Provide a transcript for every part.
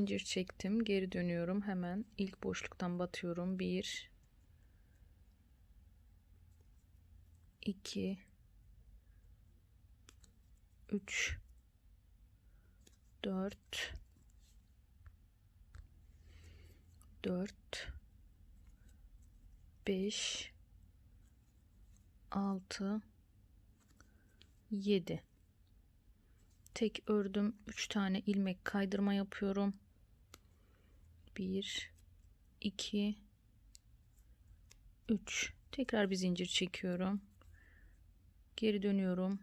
zincir çektim. Geri dönüyorum. Hemen ilk boşluktan batıyorum. 1 2 3 4 4 5 6 7 tek ördüm. 3 tane ilmek kaydırma yapıyorum 1 2 3 tekrar bir zincir çekiyorum. Geri dönüyorum.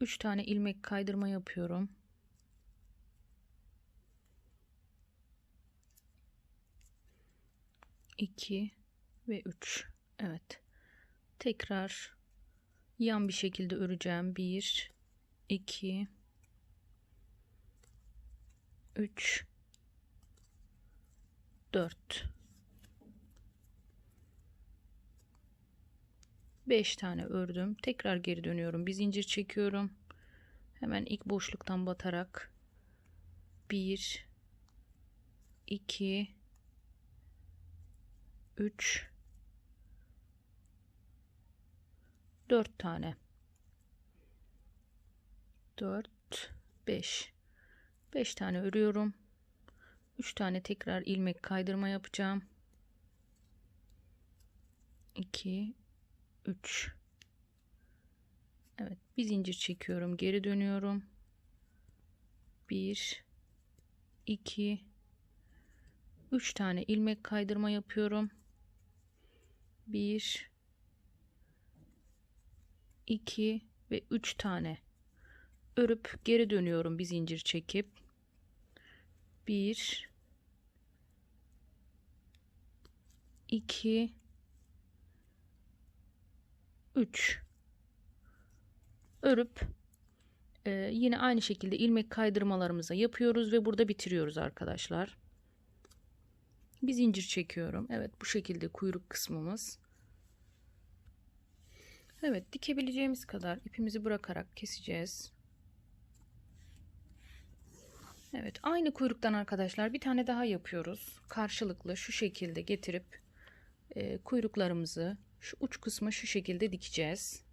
3 tane ilmek kaydırma yapıyorum. İki ve 3 Evet. Tekrar yan bir şekilde öreceğim. 1 2 3 4 5 tane ördüm. Tekrar geri dönüyorum. Bir zincir çekiyorum. Hemen ilk boşluktan batarak. 1 2 3 4 tane. 4 5 5 tane örüyorum 3 tane tekrar ilmek kaydırma yapacağım. 2 3 Evet bir zincir çekiyorum geri dönüyorum. 1 2 3 tane ilmek kaydırma yapıyorum. 1 2 ve 3 tane. Örüp geri dönüyorum bir zincir çekip. 1 2 3 örüp e, yine aynı şekilde ilmek kaydırmalarımızı yapıyoruz ve burada bitiriyoruz arkadaşlar. Bir zincir çekiyorum. Evet bu şekilde kuyruk kısmımız. Evet dikebileceğimiz kadar ipimizi bırakarak keseceğiz. Evet aynı kuyruktan arkadaşlar bir tane daha yapıyoruz. Karşılıklı şu şekilde getirip e, kuyruklarımızı şu uç kısmı şu şekilde dikeceğiz.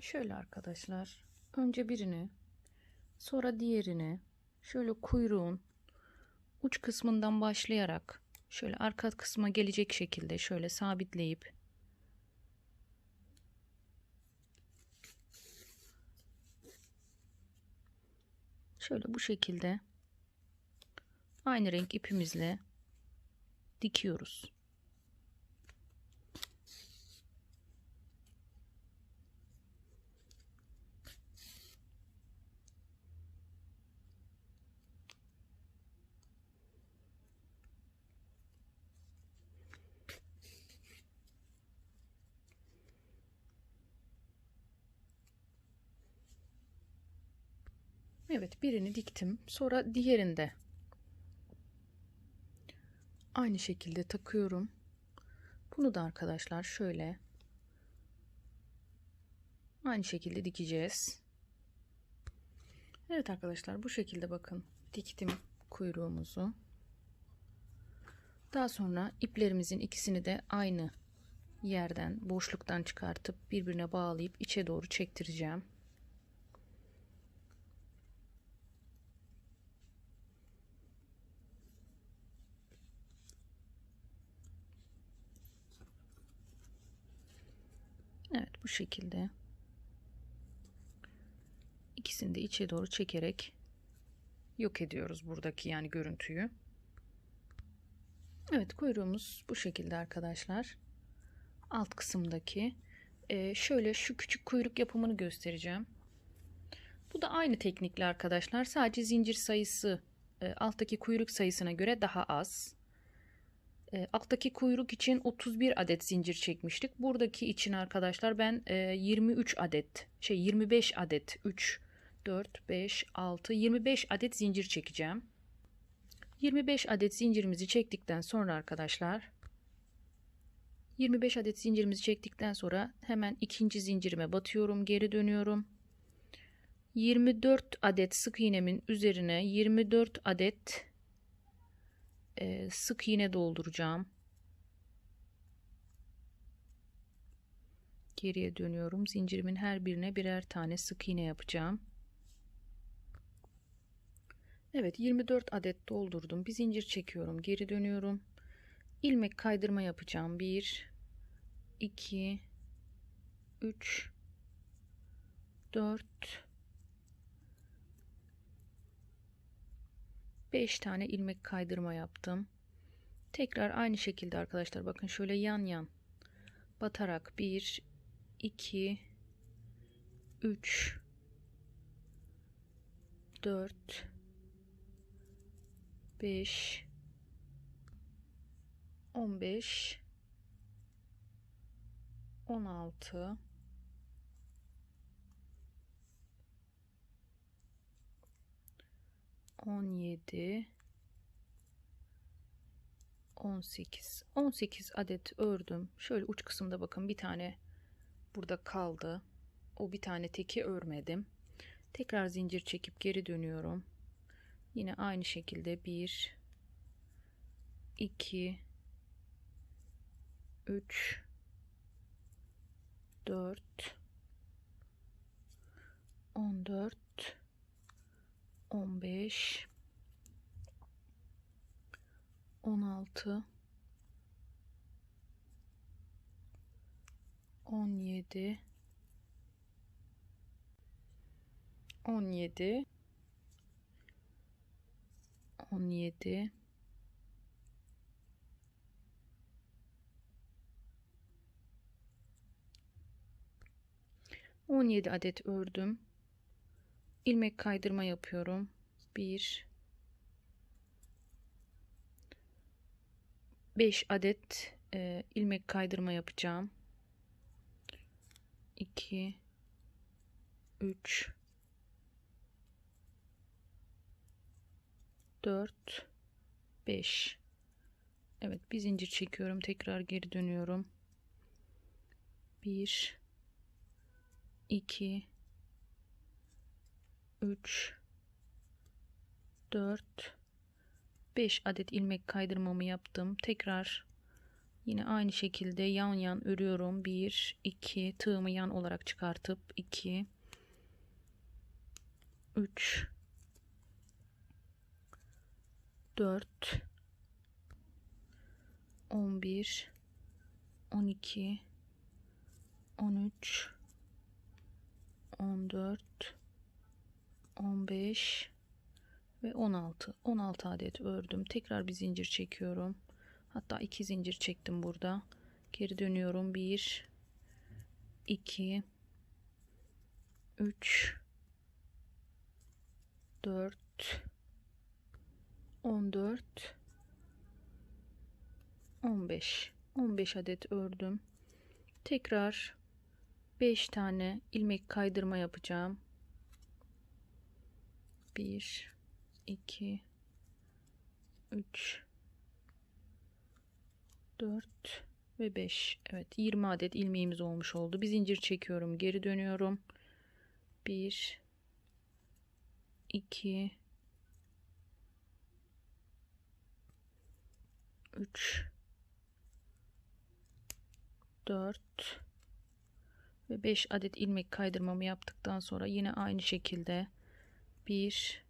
Şöyle arkadaşlar önce birini sonra diğerini şöyle kuyruğun uç kısmından başlayarak şöyle arka kısma gelecek şekilde şöyle sabitleyip şöyle bu şekilde aynı renk ipimizle dikiyoruz. Evet birini diktim. Sonra diğerinde aynı şekilde takıyorum. Bunu da arkadaşlar şöyle aynı şekilde dikeceğiz. Evet arkadaşlar bu şekilde bakın diktim kuyruğumuzu. Daha sonra iplerimizin ikisini de aynı yerden boşluktan çıkartıp birbirine bağlayıp içe doğru çektireceğim. Evet bu şekilde ikisini de içe doğru çekerek yok ediyoruz buradaki yani görüntüyü. Evet kuyruğumuz bu şekilde arkadaşlar. Alt kısımdaki ee, şöyle şu küçük kuyruk yapımını göstereceğim. Bu da aynı teknikle arkadaşlar. Sadece zincir sayısı e, alttaki kuyruk sayısına göre daha az. E, alttaki kuyruk için 31 adet zincir çekmiştik. Buradaki için arkadaşlar ben e, 23 adet şey 25 adet 3 4 5 6 25 adet zincir çekeceğim. 25 adet zincirimizi çektikten sonra arkadaşlar 25 adet zincirimizi çektikten sonra hemen ikinci zincirime batıyorum, geri dönüyorum. 24 adet sık iğnemin üzerine 24 adet e, sık iğne dolduracağım. Geriye dönüyorum. Zincirimin her birine birer tane sık iğne yapacağım. Evet 24 adet doldurdum. Bir zincir çekiyorum. Geri dönüyorum. ilmek kaydırma yapacağım. 1 2 3 4 5 tane ilmek kaydırma yaptım. Tekrar aynı şekilde arkadaşlar bakın şöyle yan yan batarak 1 2 3 4 5 15 16 17 18 18 adet ördüm. Şöyle uç kısımda bakın bir tane burada kaldı. O bir tane teki örmedim. Tekrar zincir çekip geri dönüyorum. Yine aynı şekilde 1 2 3 4 14 15 16 17 17 17 17 adet ördüm. İlmek kaydırma yapıyorum. 1 5 adet e, ilmek kaydırma yapacağım. 2 3 4 5 Evet bir zincir çekiyorum tekrar geri dönüyorum. 1 2 3 4 5 adet ilmek kaydırmamı yaptım. Tekrar yine aynı şekilde yan yan örüyorum. 1 2 tığımı yan olarak çıkartıp 2 3 4 11 12 13 14 15 ve 16 16 adet ördüm. Tekrar bir zincir çekiyorum. Hatta iki zincir çektim burada. Geri dönüyorum. 1 2 3 4 14 15 15 adet ördüm. Tekrar 5 tane ilmek kaydırma yapacağım 1 2 3 4 ve 5 Evet 20 adet ilmeğimiz olmuş oldu. Bir zincir çekiyorum geri dönüyorum. 1 2 3 4 ve 5 adet ilmek kaydırmamı yaptıktan sonra yine aynı şekilde 1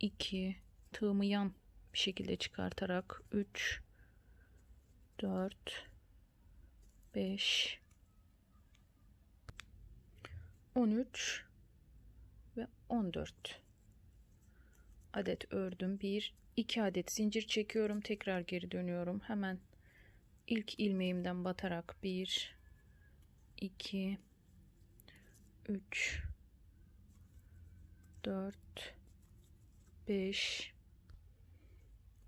2 tığımı yan bir şekilde çıkartarak 3 4 5 13 ve 14 adet ördüm. 1 2 adet zincir çekiyorum. Tekrar geri dönüyorum. Hemen ilk ilmeğimden batarak 1 2 3 4 5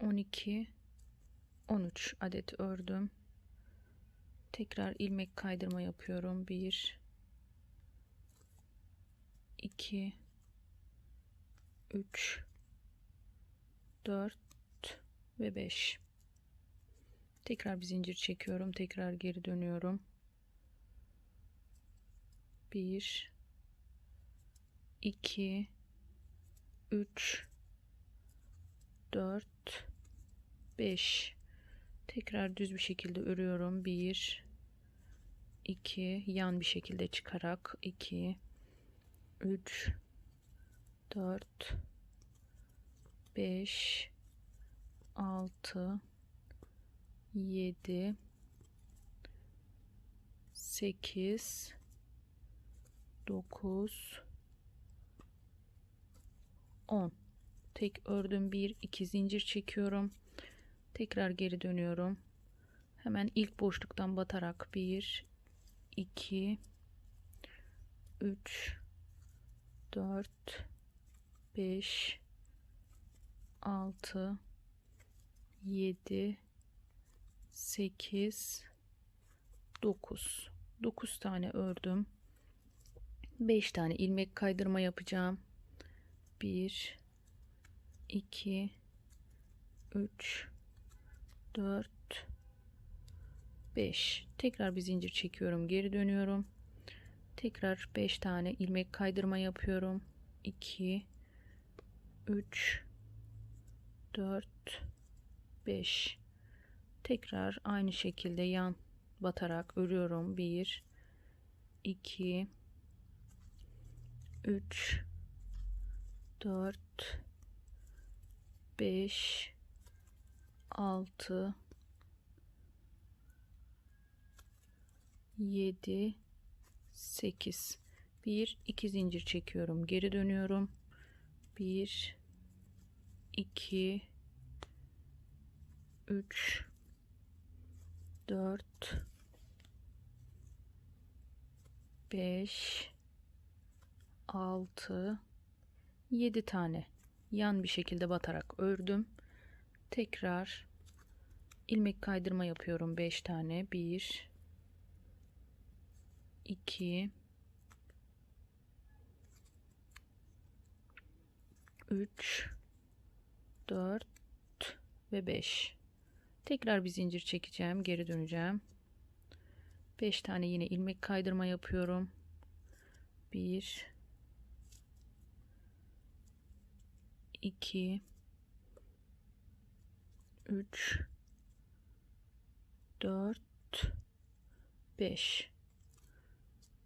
12 13 adet ördüm. Tekrar ilmek kaydırma yapıyorum. 1 2 3 4 ve 5 tekrar bir zincir çekiyorum tekrar geri dönüyorum 1 2 3 4 5 tekrar düz bir şekilde örüyorum. 1 2 yan bir şekilde çıkarak. 2 3 4 5 6 7 8 9 10 tek ördüm bir iki zincir çekiyorum. Tekrar geri dönüyorum. Hemen ilk boşluktan batarak 1 2 3 4 5 6 7 8 9 9 tane ördüm. 5 tane ilmek kaydırma yapacağım 1 2 3 4 5 tekrar bir zincir çekiyorum geri dönüyorum. Tekrar 5 tane ilmek kaydırma yapıyorum. 2 3 4 5 tekrar aynı şekilde yan batarak örüyorum. 1 2 3 4 5 6 7 8 1 2 zincir çekiyorum. Geri dönüyorum. 1 2 3 4 5 6 7 tane yan bir şekilde batarak ördüm. Tekrar ilmek kaydırma yapıyorum 5 tane. 1 2 3 4 ve 5 tekrar bir zincir çekeceğim geri döneceğim. 5 tane yine ilmek kaydırma yapıyorum. 1 2 3 4 5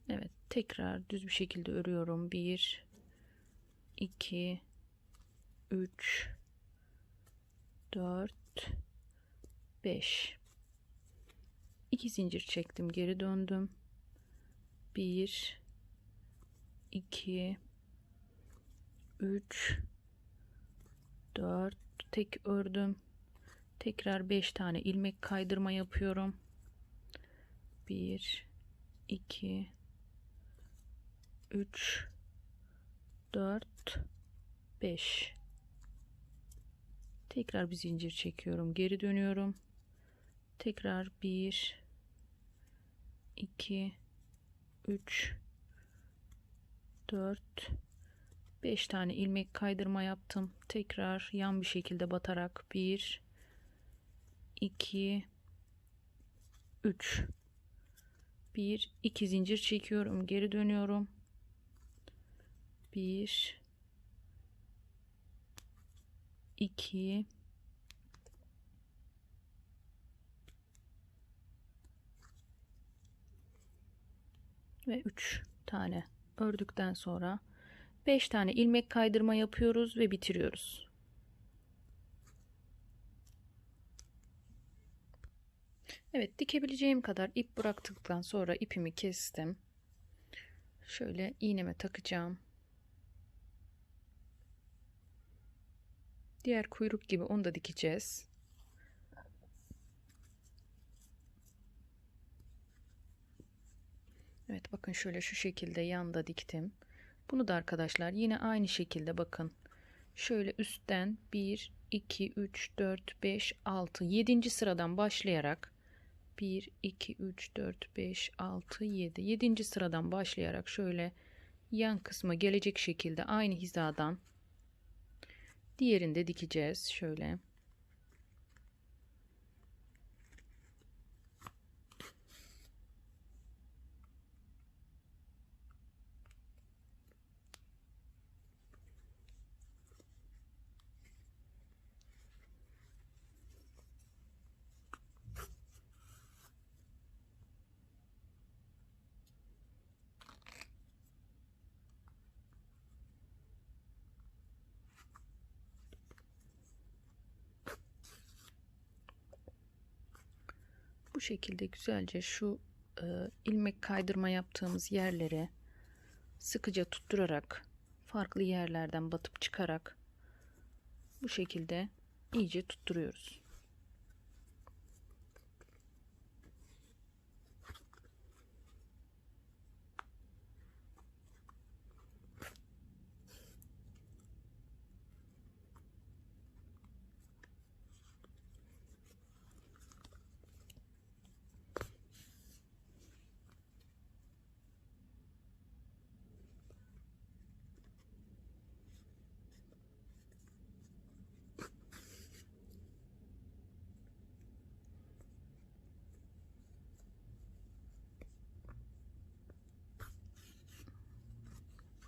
Evet tekrar düz bir şekilde örüyorum. 1 2 3 4 5 2 zincir çektim geri döndüm. 1 2 3 4 tek ördüm. Tekrar 5 tane ilmek kaydırma yapıyorum. 1 2 3 4 5 tekrar bir zincir çekiyorum. Geri dönüyorum. Tekrar 1 2 3 4 5 tane ilmek kaydırma yaptım. Tekrar yan bir şekilde batarak 1 2 3 1 2 zincir çekiyorum geri dönüyorum. 1 2 ve 3 tane. Ördükten sonra 5 tane ilmek kaydırma yapıyoruz ve bitiriyoruz. Evet dikebileceğim kadar ip bıraktıktan sonra ipimi kestim. Şöyle iğneme takacağım. Diğer kuyruk gibi onu da dikeceğiz. Evet bakın şöyle şu şekilde yanda diktim. Bunu da arkadaşlar yine aynı şekilde bakın. Şöyle üstten 1, 2, 3, 4, 5, 6, 7. sıradan başlayarak 1, 2, 3, 4, 5, 6, 7. 7. sıradan başlayarak şöyle yan kısma gelecek şekilde aynı hizadan diğerinde dikeceğiz. Şöyle. Bu şekilde güzelce şu e, ilmek kaydırma yaptığımız yerlere sıkıca tutturarak farklı yerlerden batıp çıkarak bu şekilde iyice tutturuyoruz.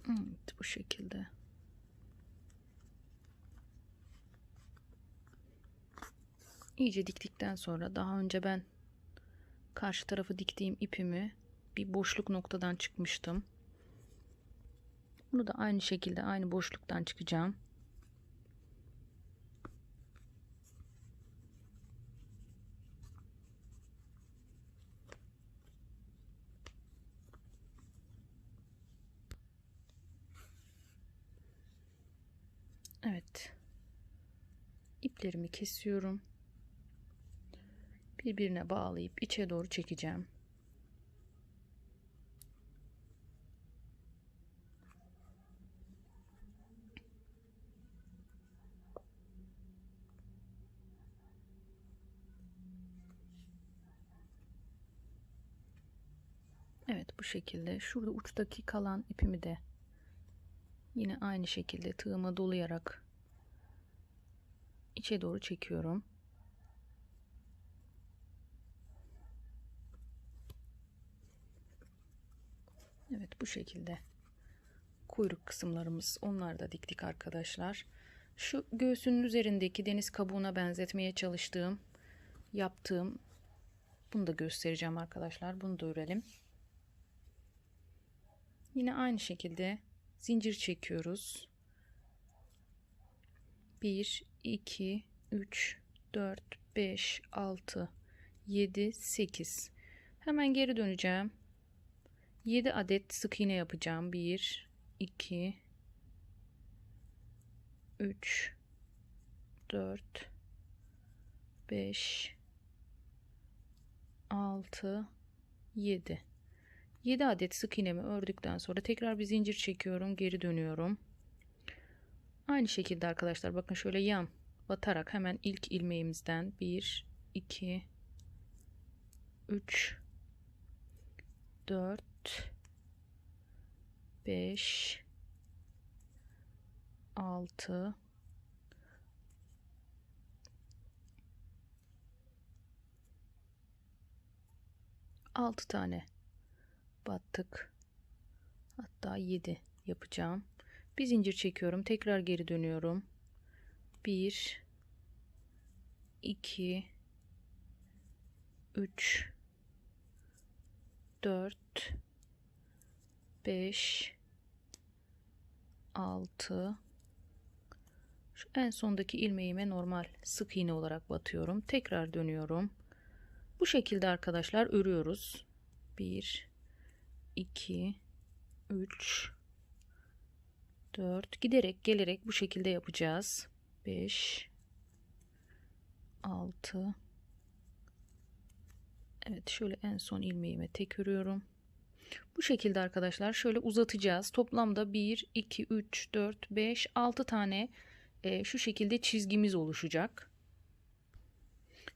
Evet bu şekilde. İyice diktikten sonra daha önce ben karşı tarafı diktiğim ipimi bir boşluk noktadan çıkmıştım. Bunu da aynı şekilde aynı boşluktan çıkacağım. Evet. İplerimi kesiyorum. Birbirine bağlayıp içe doğru çekeceğim. Evet bu şekilde. Şurada uçtaki kalan ipimi de Yine aynı şekilde tığıma dolayarak içe doğru çekiyorum. Evet bu şekilde kuyruk kısımlarımız onlar da diktik arkadaşlar. Şu göğsünün üzerindeki deniz kabuğuna benzetmeye çalıştığım yaptığım bunu da göstereceğim arkadaşlar. Bunu da örelim. Yine aynı şekilde zincir çekiyoruz. 1 2 3 4 5 6 7 8 hemen geri döneceğim. 7 adet sık iğne yapacağım. 1 2 3 4 5 6 7 7 adet sık iğnemi ördükten sonra tekrar bir zincir çekiyorum geri dönüyorum. Aynı şekilde arkadaşlar bakın şöyle yan batarak hemen ilk ilmeğimizden 1 2 3 4 5 6 6 tane battık. Hatta 7 yapacağım. Bir zincir çekiyorum. Tekrar geri dönüyorum. 1 2 3 4 5 6 şu en sondaki ilmeğime normal sık iğne olarak batıyorum. Tekrar dönüyorum. Bu şekilde arkadaşlar örüyoruz. 1 2 3 4 giderek gelerek bu şekilde yapacağız. 5 6 Evet şöyle en son ilmeğime tek örüyorum. Bu şekilde arkadaşlar şöyle uzatacağız. Toplamda 1 2 3 4 5 6 tane e, şu şekilde çizgimiz oluşacak.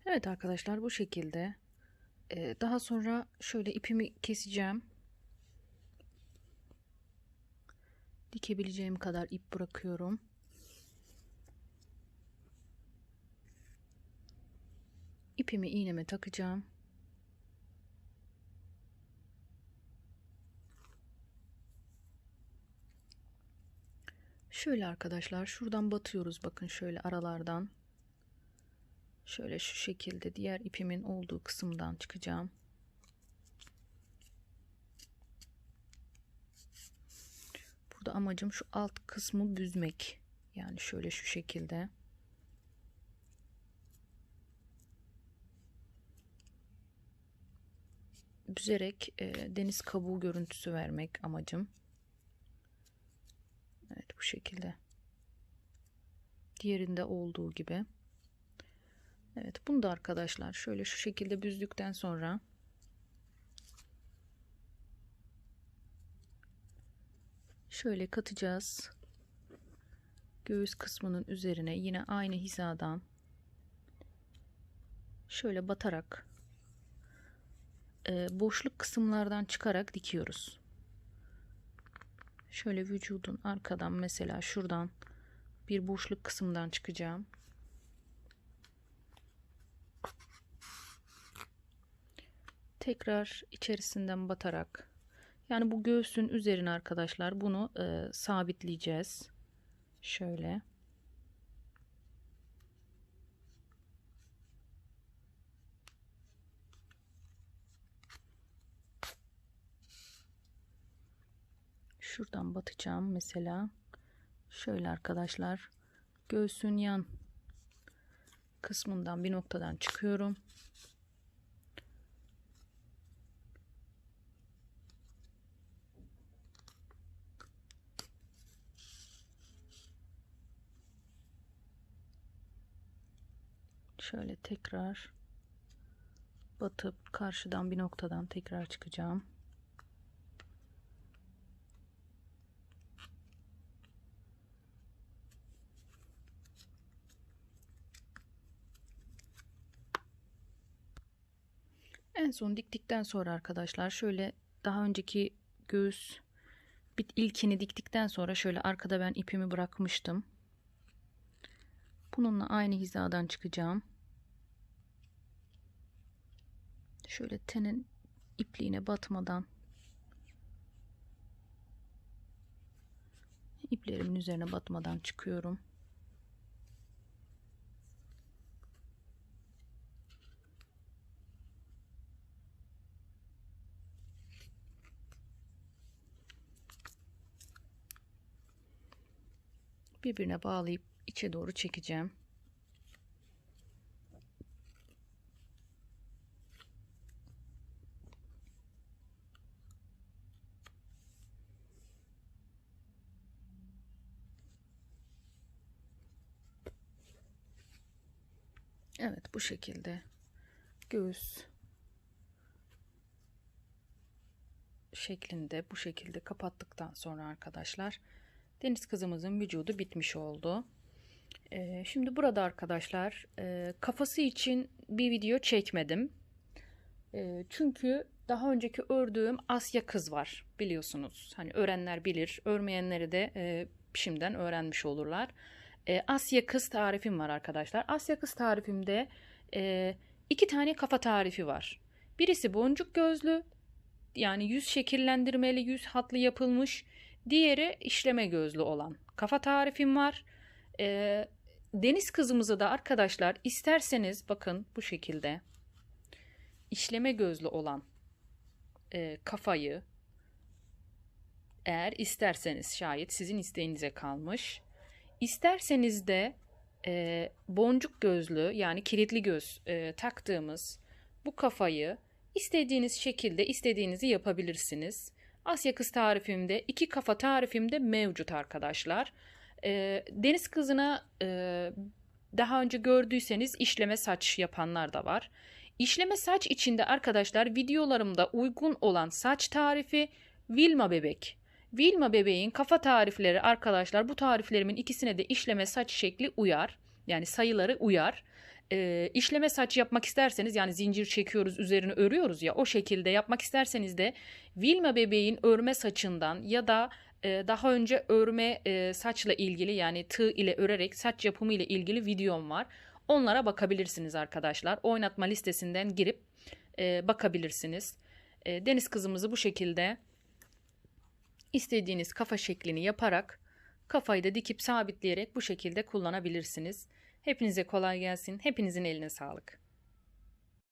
Evet arkadaşlar bu şekilde. E, daha sonra şöyle ipimi keseceğim. Dikebileceğim kadar ip bırakıyorum. İpimi iğneme takacağım. Şöyle arkadaşlar şuradan batıyoruz bakın şöyle aralardan. Şöyle şu şekilde diğer ipimin olduğu kısımdan çıkacağım. Burada amacım şu alt kısmı büzmek. Yani şöyle şu şekilde. Büzerek e, deniz kabuğu görüntüsü vermek amacım. Evet bu şekilde. Diğerinde olduğu gibi. Evet bunu da arkadaşlar şöyle şu şekilde büzdükten sonra şöyle katacağız. Göğüs kısmının üzerine yine aynı hizadan şöyle batarak e, boşluk kısımlardan çıkarak dikiyoruz. Şöyle vücudun arkadan mesela şuradan bir boşluk kısımdan çıkacağım. Tekrar içerisinden batarak yani bu göğsün üzerine arkadaşlar bunu e, sabitleyeceğiz. Şöyle. Şuradan batacağım mesela. Şöyle arkadaşlar. Göğsün yan kısmından bir noktadan çıkıyorum. Şöyle tekrar batıp karşıdan bir noktadan tekrar çıkacağım. En son diktikten sonra arkadaşlar şöyle daha önceki göğüs bit ilkini diktikten sonra şöyle arkada ben ipimi bırakmıştım. Bununla aynı hizadan çıkacağım. Şöyle tenin ipliğine batmadan iplerimin üzerine batmadan çıkıyorum. birbirine bağlayıp içe doğru çekeceğim. Evet bu şekilde göğüs şeklinde bu şekilde kapattıktan sonra arkadaşlar deniz kızımızın vücudu bitmiş oldu. Ee, şimdi burada arkadaşlar e, kafası için bir video çekmedim. E, çünkü daha önceki ördüğüm Asya kız var biliyorsunuz. Hani öğrenler bilir, örmeyenleri de e, şimdiden öğrenmiş olurlar. E, Asya kız tarifim var arkadaşlar. Asya kız tarifimde e, iki tane kafa tarifi var. Birisi boncuk gözlü, yani yüz şekillendirmeli, yüz hatlı yapılmış. Diğeri işleme gözlü olan kafa tarifim var. E, deniz kızımızı da arkadaşlar isterseniz bakın bu şekilde işleme gözlü olan e, kafayı eğer isterseniz şayet sizin isteğinize kalmış. İsterseniz de e, boncuk gözlü yani kilitli göz e, taktığımız bu kafayı istediğiniz şekilde istediğinizi yapabilirsiniz. Asya kız tarifimde iki kafa tarifimde mevcut arkadaşlar. E, deniz kızına e, daha önce gördüyseniz işleme saç yapanlar da var. İşleme saç içinde arkadaşlar videolarımda uygun olan saç tarifi Vilma bebek. Vilma bebeğin kafa tarifleri arkadaşlar bu tariflerimin ikisine de işleme saç şekli uyar. Yani sayıları uyar. Ee, işleme saç yapmak isterseniz yani zincir çekiyoruz üzerine örüyoruz ya o şekilde yapmak isterseniz de Vilma bebeğin örme saçından ya da e, daha önce örme e, saçla ilgili yani tığ ile örerek saç yapımı ile ilgili videom var. Onlara bakabilirsiniz arkadaşlar. Oynatma listesinden girip e, bakabilirsiniz. Deniz kızımızı bu şekilde istediğiniz kafa şeklini yaparak kafayı da dikip sabitleyerek bu şekilde kullanabilirsiniz. Hepinize kolay gelsin. Hepinizin eline sağlık.